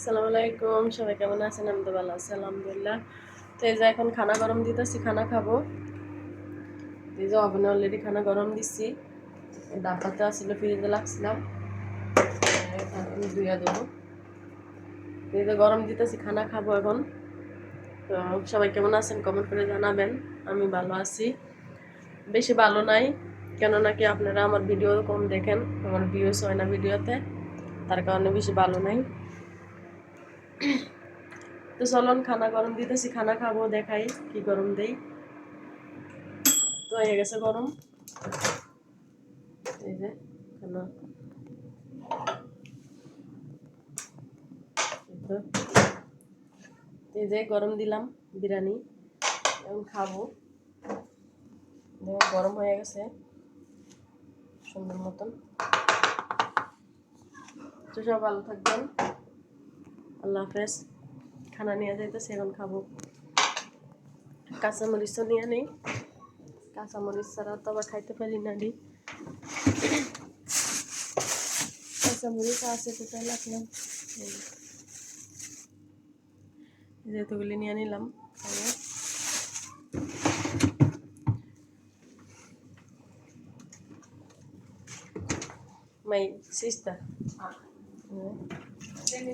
আসসালামু আলাইকুম, সবাই কেমন আছেন? আমি ভালো আলহামদুলিল্লাহ। তো এই যে এখন খানা গরম দিতেছি, খানা খাব। এই যে ওভেনে অলরেডি খানা গরম দিচ্ছি ডাব্বাতে আসলে ফ্রিজে লাগছিলাম ধুইয়া দেবো। এই যে গরম দিতেছি, খানা খাব এখন। তো সবাই কেমন আছেন কমেন্ট করে জানাবেন। আমি ভালো আছি। বেশি ভালো নাই কেন নাকি আপনারা আমার ভিডিও কম দেখেন, আমার ভিউস হয় না ভিডিওতে, তার কারণে বেশি ভালো নাই। তো চলুন খানা গরম দিতেছি, খানা খাব, দেখাই কি গরম দেই। তো হয়ে গেছে গরম। এই যে, খানা। এই যে, গরম দিলাম, বিরিয়ানি। এখন খাব। গরম হয়ে গেছে। সুন্দর মতন। তো সব ভালো থাকবেন। আল্লাহ হাফেজ। খানা নিয়ে যাইতেছে, এখন খাব। কাঁচামরিচও নিয়ে নেই। কাঁচামরিচ ছাড়া তো আবার খাইতে পারি না দি কাঁচামরিচ আছে তো তাই রাখলাম এই যে। এই যে এতগুলি নিয়ে নিলাম My sister.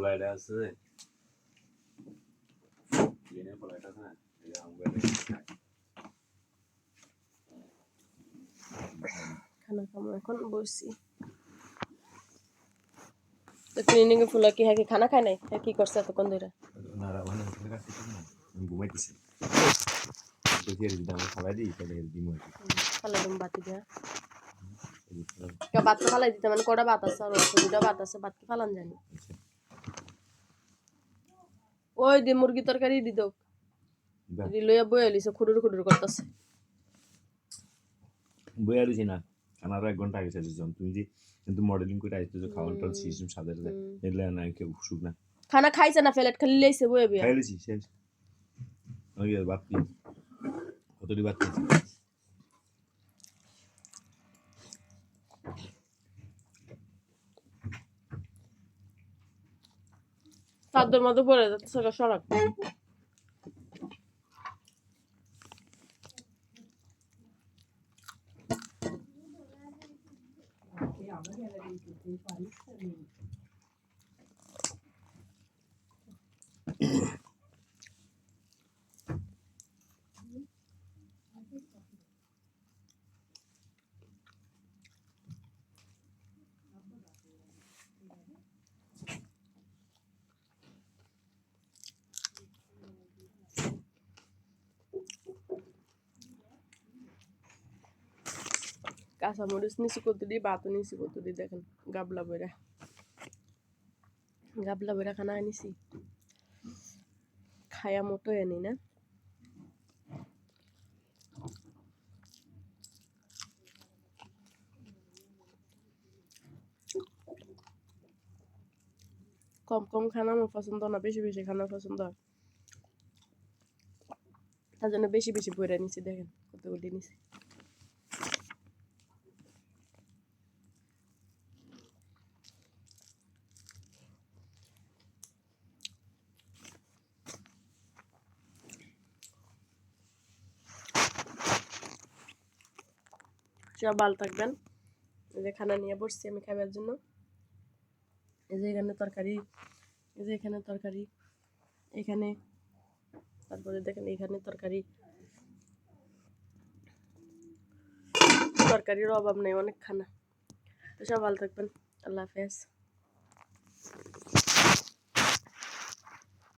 পোলাইটা আছে প্লেনের পোলাইটা আছে না। খানা খাব এখন বসছি। তো ক্লিনিকে ফুলা কি হ্যাঁ কি খানা খায় নাই? হ্যাঁ কি করছে এতক্ষণ ধরে না রা ওখানে হোটেলে কাছে আমি ঘুমাইতেছি। খাবার দিই তাহলে ফালাই দিম বাতি দিয়া। ভাত তো ফালাই দিতে মানে কটা ভাত আছে? আর দুটা ভাত আছে ভাত কি ফালান জানি। ওই দি মুরগি তরকারি দি দোক দি। লইয়া বই আলিছে খুডুর খুডুর করতেছে। বই আর না খানার এক ঘণ্টা আগে চাইছি যখন। তুমি যে কিন্তু মডেলিং করে আসতেছো খাওয়ান টাওয়ান সিস্টেম সাজার এলে না কেউ সুখ না খানা খাইছে না ফেলেট খালি লইছে বিয়া খাই লেছি শেষ। ওই বাদ কতটি বাদ Saat durmadı bu arada. Sıra şu an. কাঁচামরিচ নিচি কতটি ভাতও নিচি কতটি দেখেন, গাবলা বইরা। গাবলা বইরা খানা আনিছি। খায়া মতো আনি না। কম কম খানা আমার পছন্দ না, বেশি বেশি খানা পছন্দ তার জন্য বেশি বেশি বইরা নিছি দেখেন, কতগুলি নিছি। সব ভালো থাকবেন, এই যে খানা নিয়ে বসছি আমি খাবার জন্য। এই যে এখানে তরকারি, এই যে এখানে তরকারি, এখানে, তারপরে দেখেন এখানে তরকারি। তরকারির অভাব নেই অনেক খানা তো সব ভালো থাকবেন, আল্লাহ হাফেজ।